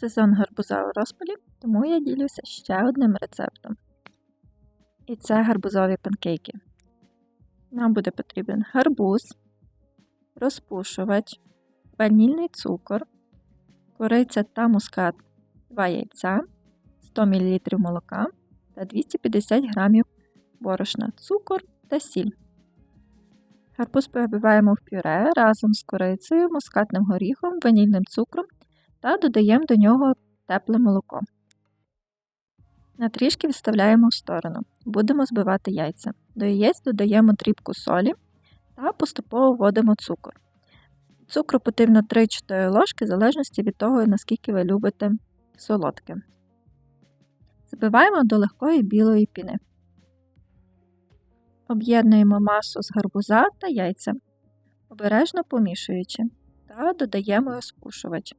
Сезон гарбуза у розпалі, тому я ділюся ще одним рецептом. І це гарбузові панкейки. Нам буде потрібен гарбуз, розпушувач, ванільний цукор, кориця та мускат, 2 яйця, 100 мл молока та 250 г борошна, цукор та сіль. Гарбуз перебиваємо в пюре разом з корицею, мускатним горіхом, ванільним цукром та додаємо до нього тепле молоко. На трішки відставляємо в сторону. Будемо збивати яйця. До яєць додаємо дрібку солі та поступово вводимо цукор. Цукру потрібно 3-4 ложки в залежності від того, наскільки ви любите солодке. Збиваємо до легкої білої піни. Об'єднуємо масу з гарбуза та яйця, обережно помішуючи, та додаємо розпушувач.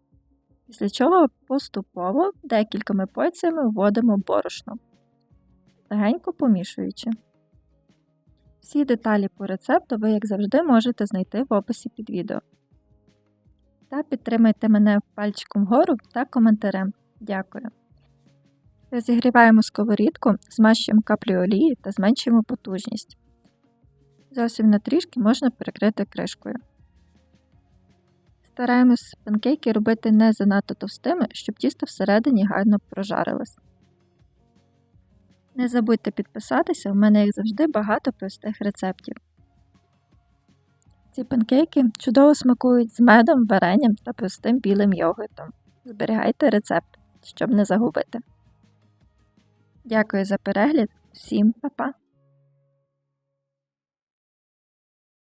Після чого поступово декількома порціями вводимо борошно, легенько помішуючи. Всі деталі по рецепту ви, як завжди, можете знайти в описі під відео. Та підтримайте мене пальчиком вгору та коментарем. Дякую. Розігріваємо сковорідку, змащуємо каплю олії та зменшуємо потужність. Зовсім на трішки можна перекрити кришкою. Стараємось панкейки робити не занадто товстими, щоб тісто всередині гарно прожарилось. Не забудьте підписатися, у мене, як завжди, багато простих рецептів. Ці панкейки чудово смакують з медом, варенням та простим білим йогуртом. Зберігайте рецепт, щоб не загубити. Дякую за перегляд, всім па-па!